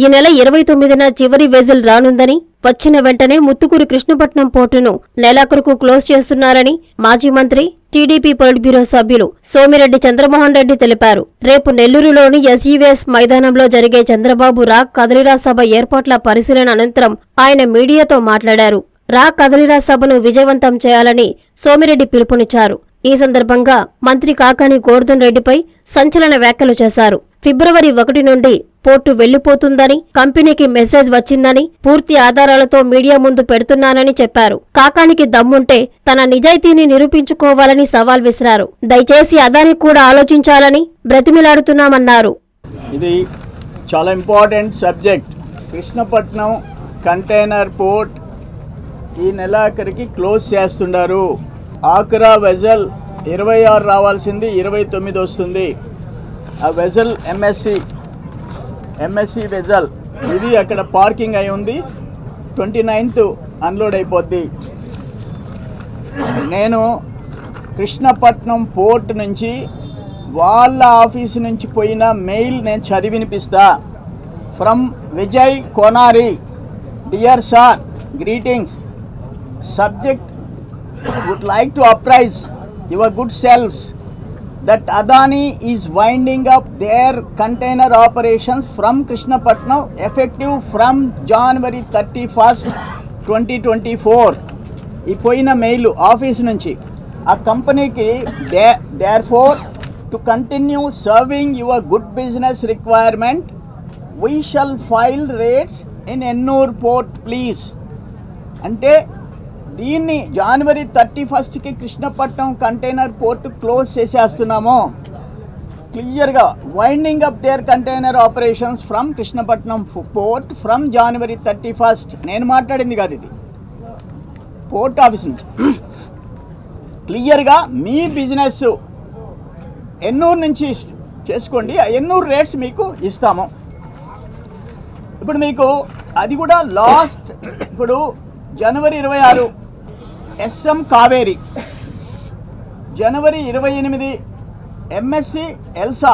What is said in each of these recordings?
ఈ నెల ఇరవై తొమ్మిదిన చివరి వెజిల్ రానుందని వచ్చిన వెంటనే ముత్తుకూరు కృష్ణపట్నం పోర్టును నెలాఖరుకు క్లోజ్ చేస్తున్నారని మాజీ మంత్రి టీడీపీ పొలిట్ బ్యూరో సభ్యులు సోమిరెడ్డి చంద్రమోహన్ రెడ్డి తెలిపారు. రేపు నెల్లూరులోని ఎస్ఈవీఎస్ మైదానంలో జరిగే చంద్రబాబు రా కదలిరా సభ ఏర్పాట్ల పరిశీలన అనంతరం ఆయన మీడియాతో మాట్లాడారు. రా కదలిరా సభను విజయవంతం చేయాలని సోమిరెడ్డి పిలుపునిచ్చారు. ఈ సందర్భంగా మంత్రి కాకాని గోర్ధన్ రెడ్డిపై సంచలన వ్యాఖ్యలు చేశారు. ఫిబ్రవరి ఒకటి నుండి పోర్టు వెళ్ళిపోతుందని కంపెనీకి మెసేజ్ వచ్చిందని పూర్తి ఆధారాలతో మీడియా ముందు పెడుతున్నానని చెప్పారు. కాకానికి దమ్ముంటే తన నిజాయితీని నిరూపించుకోవాలని సవాల్ విసిరారు. దయచేసి అదాని కూడా ఆలోచించాలని బ్రతిమిలాడుతున్నామన్నారు. ఇది చాలా important subject. Krishnapatnam container port ఈ నెలాఖరికి క్లోజ్ చేస్తున్నారు ఆక్రా వెజల్ ఇరవై ఆరు రావాల్సింది ఇరవై తొమ్మిది వస్తుంది. ఆ వెజల్ ఎంఎస్సి ఎంఎస్సి వెజల్ ఇది అక్కడ పార్కింగ్ అయి ఉంది. ట్వంటీ నైన్త్ అన్లోడ్ అయిపోద్ది. నేను కృష్ణపట్నం పోర్ట్ నుంచి వాళ్ళ ఆఫీస్ నుంచి పోయిన మెయిల్ నేను చదివి వినిపిస్తా. From Vijay Konari. Dear sir greetings. Subject would like to apprise your good selves that Adani is winding up their container operations from Krishnapatnam effective from January 31st, 2024. ఈ పోయిన mail office నుంచి ఆ కంపెనీకి they there for to continue serving your good business requirement we shall file rates in Ennore port please అంటే దీన్ని జనవరి thirty ఫస్ట్కి Krishnapatnam container port close చేసేస్తున్నాము. క్లియర్గా winding up there container operations from Krishnapatnam port from January thirty first నేను మాట్లాడింది కాదు ఇది. పోర్ట్ ఆఫీస్ నుంచి. క్లియర్గా మీ బిజినెస్ ఎన్నూరు నుంచి చేసుకోండి. ఎన్నూరు రేట్స్ మీకు ఇస్తాము. ఇప్పుడు మీకు అది కూడా లాస్ట్ ఇప్పుడు జనవరి ఇరవై ఆరు ఎస్ఎం కావేరి. జనవరి ఇరవై ఎనిమిది ఎంఎస్సి ఎల్సా.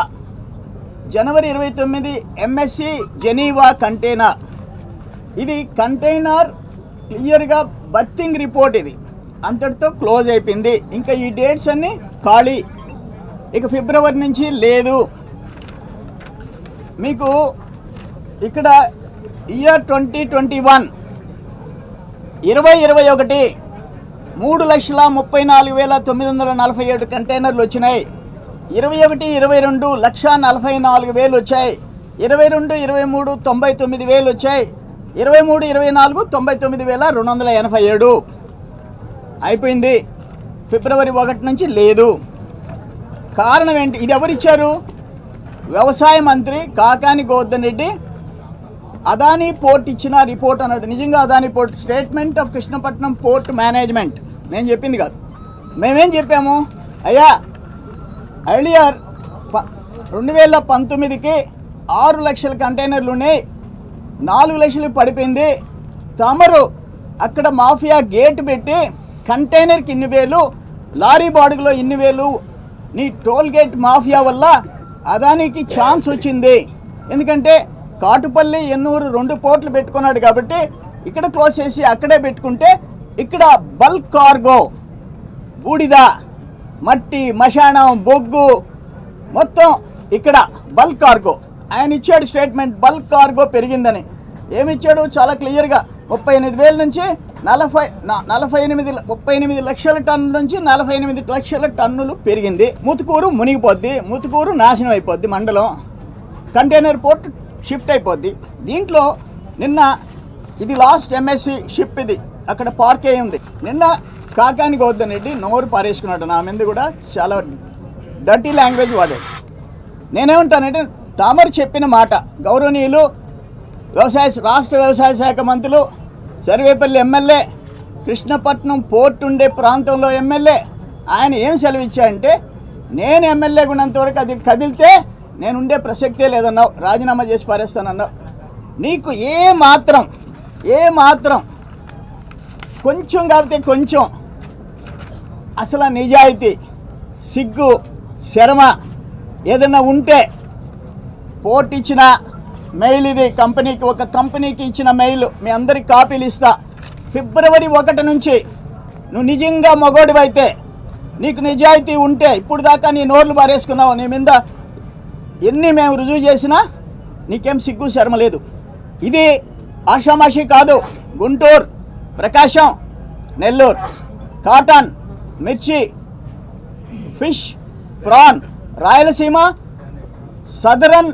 జనవరి ఇరవై తొమ్మిది ఎంఎస్సి జెనీవా కంటైనర్. ఇది కంటైనర్ క్లియర్గా బర్తింగ్ రిపోర్ట్ ఇది. అంతటితో క్లోజ్ అయిపోయింది. ఇంకా ఈ డేట్స్ అన్నీ ఖాళీ. ఇక ఫిబ్రవరి నుంచి లేదు. మీకు ఇక్కడ ఇయర్ ట్వంటీ ట్వంటీ వన్. ఇరవై ఇరవై ఒకటి. మూడు లక్షల ముప్పై నాలుగు వేల తొమ్మిది వందల నలభై ఏడు కంటైనర్లు వచ్చినాయి. ఇరవై ఒకటి ఇరవై రెండు లక్ష నలభై నాలుగు వేలు వచ్చాయి. ఇరవై రెండు ఇరవై మూడు తొంభై తొమ్మిది వేలు వచ్చాయి. ఇరవై మూడు ఇరవై నాలుగు తొంభై తొమ్మిది వేల రెండు వందల ఎనభై ఏడు. అయిపోయింది. ఫిబ్రవరి ఒకటి నుంచి లేదు. కారణం ఏంటి? ఇది ఎవరిచ్చారు? వ్యవసాయ మంత్రి కాకాని గోవర్ధన్ రెడ్డి అదానీ పోర్ట్ ఇచ్చిన రిపోర్ట్ అన్నాడు నిజంగా Adani port statement of Krishnapatnam port management. నేను చెప్పింది కాదు. మేమేం చెప్పాము? అయ్యా ఎర్లియర్ ప రెండు వేల పంతొమ్మిదికి ఆరు లక్షల కంటైనర్లు ఉన్నాయి. నాలుగు లక్షలు పడిపోయింది. తమరు అక్కడ మాఫియా గేట్ పెట్టి కంటైనర్కి ఇన్ని వేలు లారీ బాడుగులో ఇన్ని వేలు నీ టోల్ గేట్ మాఫియా వల్ల అదానికి ఛాన్స్ వచ్చింది. ఎందుకంటే కాటుపల్లి ఎన్నూరు రెండు పోర్ట్లు పెట్టుకున్నాడు కాబట్టి ఇక్కడ క్లోజ్ చేసి అక్కడే పెట్టుకుంటే ఇక్కడ బల్క్ కార్గో బూడిద మట్టి మశానం బొగ్గు మొత్తం ఇక్కడ బల్క్ కార్గో. ఆయన ఇచ్చాడు స్టేట్మెంట్ బల్క్ కార్గో పెరిగిందని. ఏమిచ్చాడు? చాలా క్లియర్గా ముప్పై ఎనిమిది వేల నుంచి నలభై నలభై ఎనిమిది ముప్పై ఎనిమిది లక్షల టన్నుల నుంచి నలభై ఎనిమిది లక్షల టన్నులు పెరిగింది. ముతుకూరు మునిగిపోద్ది ముతుకూరు నాశనం అయిపోద్ది మండలం. కంటైనర్ పోర్ట్ షిఫ్ట్ అయిపోద్ది. దీంట్లో నిన్న ఇది లాస్ట్ ఎంఎస్సి షిప్ ఇది. అక్కడ పార్క్ అయి ఉంది. నిన్న కాకాని గౌతమ్ రెడ్డి నోరు పారేసుకున్నాడు. నా మీద కూడా చాలా డర్టీ లాంగ్వేజ్ వాడాడు. నేనేమంటానంటే తామరు చెప్పిన మాట గౌరవనీయులు వ్యవసాయ రాష్ట్ర వ్యవసాయ శాఖ మంత్రులు సర్వేపల్లి ఎమ్మెల్యే కృష్ణపట్నం పోర్ట్ ఉండే ప్రాంతంలో ఎమ్మెల్యే ఆయన ఏం సెలవిచ్చాయంటే నేను ఎమ్మెల్యేగా ఉన్నంతవరకు అది కదిలితే నేను ఉండే ప్రసక్తే లేదన్నావు రాజీనామా చేసి పారేస్తానన్నావు. నీకు ఏ మాత్రం ఏ మాత్రం కొంచెం కాకపోతే కొంచెం అసలు నిజాయితీ సిగ్గు శరమ ఏదైనా ఉంటే పోటీ ఇచ్చిన మెయిల్ ఇది కంపెనీకి ఒక కంపెనీకి ఇచ్చిన మెయిల్ మీ అందరికి కాపీలు ఇస్తా. ఫిబ్రవరి ఒకటి నుంచి నువ్వు నిజంగా మగోడివైతే నీకు నిజాయితీ ఉంటే ఇప్పుడు దాకా నీ నోర్లు బారేసుకున్నావు నీ మీద ఎన్ని మేము రుజువు చేసినా నీకేం సిగ్గు శర్మ లేదు. ఇది ఆషామాషి కాదు. గుంటూరు ప్రకాశం నెల్లూరు కాటన్ మిర్చి fish prawn Rayalaseema southern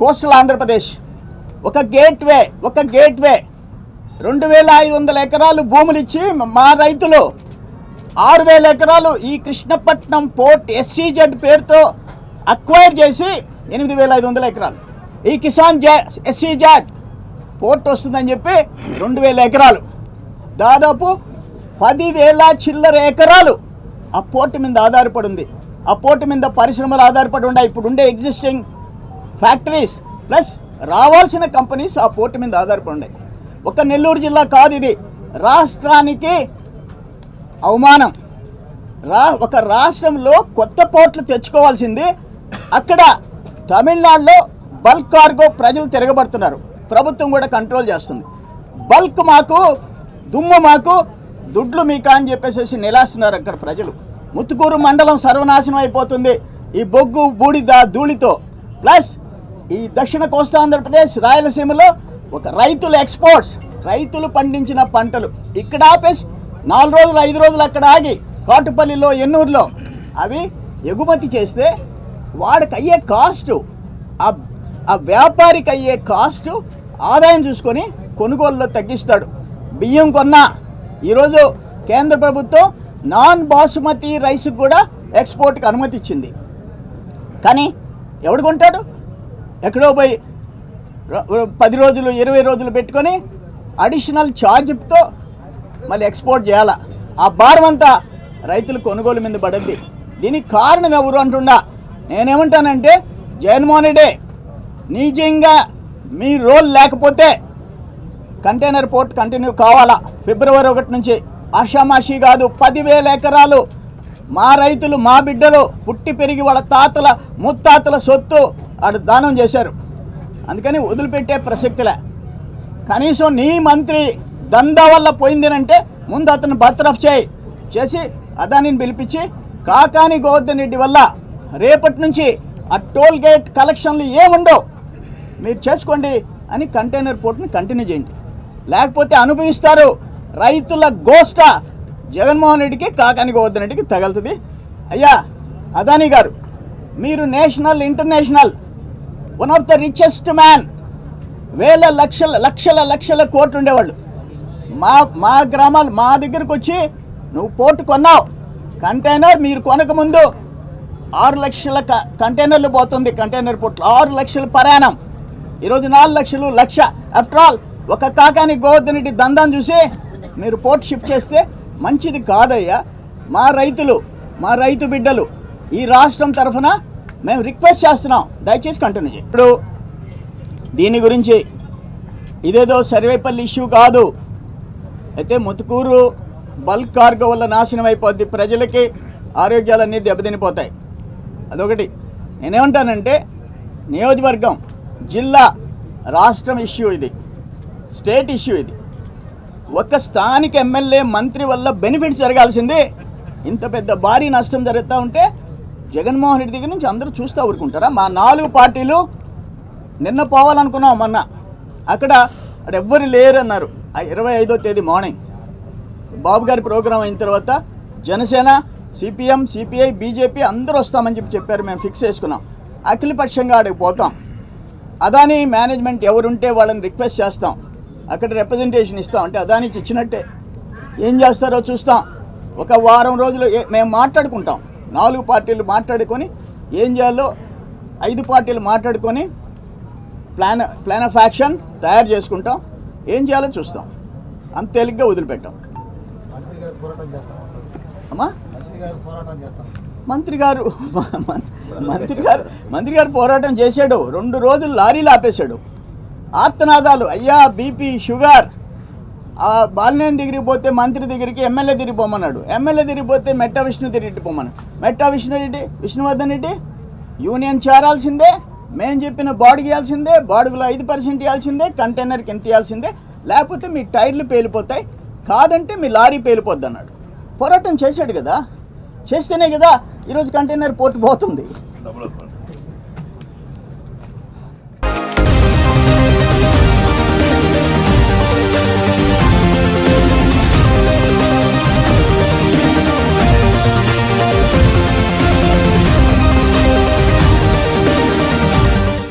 coastal Andhra Pradesh. ఒక గేట్వే ఒక గేట్వే. రెండు వేల ఐదు వందల ఎకరాలు భూములు ఇచ్చి మా రైతులు ఆరు వేల ఎకరాలు ఈ కృష్ణపట్నం పోర్ట్ ఎస్సీజెడ్ పేరుతో అక్వైర్ చేసి ఎనిమిది వేల ఐదు వందల ఎకరాలు. ఈ కిసాన్ జా జాట్ పోర్ట్ వస్తుందని చెప్పి రెండు వేల ఎకరాలు. దాదాపు పదివేల చిల్లర ఎకరాలు ఆ పోర్టు మీద ఆధారపడి ఉంది. ఆ పోర్టు మీద పరిశ్రమలు ఆధారపడి ఉన్నాయి. ఇప్పుడు ఉండే ఎగ్జిస్టింగ్ ఫ్యాక్టరీస్ ప్లస్ రావాల్సిన కంపెనీస్ ఆ పోర్టు మీద ఆధారపడి ఉన్నాయి. ఒక నెల్లూరు జిల్లా కాదు ఇది. రాష్ట్రానికి అవమానం. రా ఒక రాష్ట్రంలో కొత్త పోర్ట్లు తెచ్చుకోవాల్సింది అక్కడ తమిళనాడులో బల్క్ కార్గో ప్రజలు తిరగబడుతున్నారు. ప్రభుత్వం కూడా కంట్రోల్ చేస్తుంది. బల్క్ మాకు దుమ్ము మాకు దుడ్లు మీకా అని చెప్పేసి నిలాస్తున్నారు అక్కడ ప్రజలు. ముత్తుకూరు మండలం సర్వనాశనం అయిపోతుంది. ఈ బొగ్గు బూడిద ధూళితో. ప్లస్ ఈ దక్షిణ కోస్తా ఆంధ్రప్రదేశ్ రాయలసీమలో ఒక రైతుల ఎక్స్పోర్ట్స్ రైతులు పండించిన పంటలు. ఇక్కడ ఆపేసి నాలుగు రోజులు ఐదు రోజులు అక్కడ ఆగి కాటుపల్లిలో ఎన్నూరులో అవి ఎగుమతి చేస్తే వాడికి అయ్యే కాస్ట్ ఆ ఆ వ్యాపారికి అయ్యే కాస్ట్ ఆదాయం చూసుకొని కొనుగోలులో తగ్గిస్తాడు. బియ్యం కొన్నా. ఈరోజు కేంద్ర ప్రభుత్వం నాన్ బాసుమతి రైస్ కూడా ఎక్స్పోర్ట్కి అనుమతి ఇచ్చింది. కానీ ఎవడు కొంటాడు? ఎక్కడో పోయి పది రోజులు ఇరవై రోజులు పెట్టుకొని అడిషనల్ ఛార్జ్తో మళ్ళీ ఎక్స్పోర్ట్ చేయాలా? ఆ భారం అంతా రైతులు కొనుగోలు మీద పడింది. దీనికి కారణం ఎవరు అంటున్నా? నేనేమంటానంటే జగన్మోహన్ రెడ్డి నిజంగా మీ రోల్ లేకపోతే కంటైనర్ పోర్ట్ కంటిన్యూ కావాలా? ఫిబ్రవరి ఒకటి నుంచి ఆషామాషి కాదు పదివేల ఎకరాలు మా రైతులు మా బిడ్డలు పుట్టి పెరిగి వాళ్ళ తాతల ముత్తాతల సొత్తు అటు దానం చేశారు. అందుకని వదిలిపెట్టే ప్రసక్తిలే. కనీసం నీ మంత్రి దందా వల్ల పోయిందేనంటే ముందు అతను బర్తరఫ్ చేయి. చేసి అదానిని పిలిపించి కాకాని గోవర్ధన్ రెడ్డి వల్ల రేపటి నుంచి ఆ టోల్ గేట్ కలెక్షన్లు ఏముండవు? మీరు చేసుకోండి అని కంటైనర్ పోర్ట్ని కంటిన్యూ చేయండి. లేకపోతే అనుభవిస్తారు రైతుల గోష్ట జగన్మోహన్ రెడ్డికి కాకానికి వద్దనటికి తగలుతుంది. అయ్యా అదానీ గారు మీరు national international one of the richest man వేల లక్షల లక్షల లక్షల కోట్లు ఉండేవాళ్ళు. మా మా గ్రామాలు మా దగ్గరకు వచ్చి నువ్వు పోర్టు కొన్నావు. కంటైనర్ మీరు కొనకముందు ఆరు లక్షల క- కంటైనర్లు పోతుంది కంటైనర్ పోర్ట్లు ఆరు లక్షలు ప్రయాణం. ఈరోజు నాలుగు లక్షలు లక్ష. ఆఫ్టర్ ఆల్ ఒక కాకాని గోవర్ధన్ రెడ్డి దందాన్ని చూసి మీరు పోర్ట్ షిఫ్ట్ చేస్తే మంచిది కాదయ్యా. మా రైతులు మా రైతు బిడ్డలు ఈ రాష్ట్రం తరఫున మేము రిక్వెస్ట్ చేస్తున్నాం. దయచేసి కంటిన్యూ చేయండి. ఇప్పుడు దీని గురించి ఇదేదో సర్వేపల్లి ఇష్యూ కాదు. అయితే ముతుకూరు బల్క్ కార్గో వల్ల నాశనం అయిపోద్ది. ప్రజలకి ఆరోగ్యాలన్నీ దెబ్బతినిపోతాయి. అదొకటి. నేనేమంటానంటే నియోజకవర్గం జిల్లా రాష్ట్రం ఇష్యూ ఇది. స్టేట్ ఇష్యూ ఇది. ఒక స్థానిక ఎమ్మెల్యే మంత్రి వల్ల బెనిఫిట్స్ జరగాల్సింది. ఇంత పెద్ద భారీ నష్టం జరుగుతూ ఉంటే జగన్మోహన్ రెడ్డి దగ్గర నుంచి అందరూ చూస్తూ ఊరుకుంటారా? మా నాలుగు పార్టీలు నిన్న పోవాలనుకున్నాం మొన్న. అక్కడ అక్కడ ఎవ్వరు లేరు అన్నారు ఆ ఇరవై ఐదో తేదీ మార్నింగ్. బాబు గారి ప్రోగ్రాం అయిన తర్వాత జనసేన సిపిఎం సిపిఐ బీజేపీ అందరూ వస్తామని చెప్పి చెప్పారు. మేము ఫిక్స్ చేసుకున్నాం. అఖిలపక్షంగా అక్కడికి పోతాం. అదాని మేనేజ్మెంట్ ఎవరుంటే వాళ్ళని రిక్వెస్ట్ చేస్తాం. అక్కడ రిప్రజెంటేషన్ ఇస్తాం. అంటే అదానికి ఇచ్చినట్టే. ఏం చేస్తారో చూస్తాం. ఒక వారం రోజులు మేము మాట్లాడుకుంటాం. నాలుగు పార్టీలు మాట్లాడుకొని ఏం చేయాలో ఐదు పార్టీలు మాట్లాడుకొని ప్లాన్ ప్లాన్ ఆఫ్ యాక్షన్ తయారు చేసుకుంటాం. ఏం చేయాలో చూస్తాం. అంత తేలిగ్గా వదిలిపెట్టాం. అమ్మా? మంత్రి గారు పోరాటం మంత్రి గారు మంత్రి గారు మంత్రి గారు పోరాటం చేశాడు. రెండు రోజులు లారీలు ఆపేశాడు. ఆర్తనాదాలు అయ్యా బీపీ షుగర్ ఆ బాలినేని దగ్గరికి పోతే మంత్రి దగ్గరికి ఎమ్మెల్యే తిరిగి పోమన్నాడు. ఎమ్మెల్యే తిరిగి పోతే మెట్టా విష్ణు తిరిగి పోమన్నాడు. మెట్టా విష్ణు రెడ్డి విష్ణువర్ధన్ రెడ్డి యూనియన్ చేరాల్సిందే మేము చెప్పిన బాడుగు ఇవ్వాల్సిందే బాడుగులో ఐదు పర్సెంట్ ఇవ్వాల్సిందే కంటైనర్కి ఎంత ఇవ్వాల్సిందే లేకపోతే మీ టైర్లు పేలిపోతాయి కాదంటే మీ లారీ పేలిపోద్ది అన్నాడు పోరాటం చేశాడు కదా? చేస్తేనే కదా ఈరోజు కంటైనర్ పోర్ట్ పోతుంది.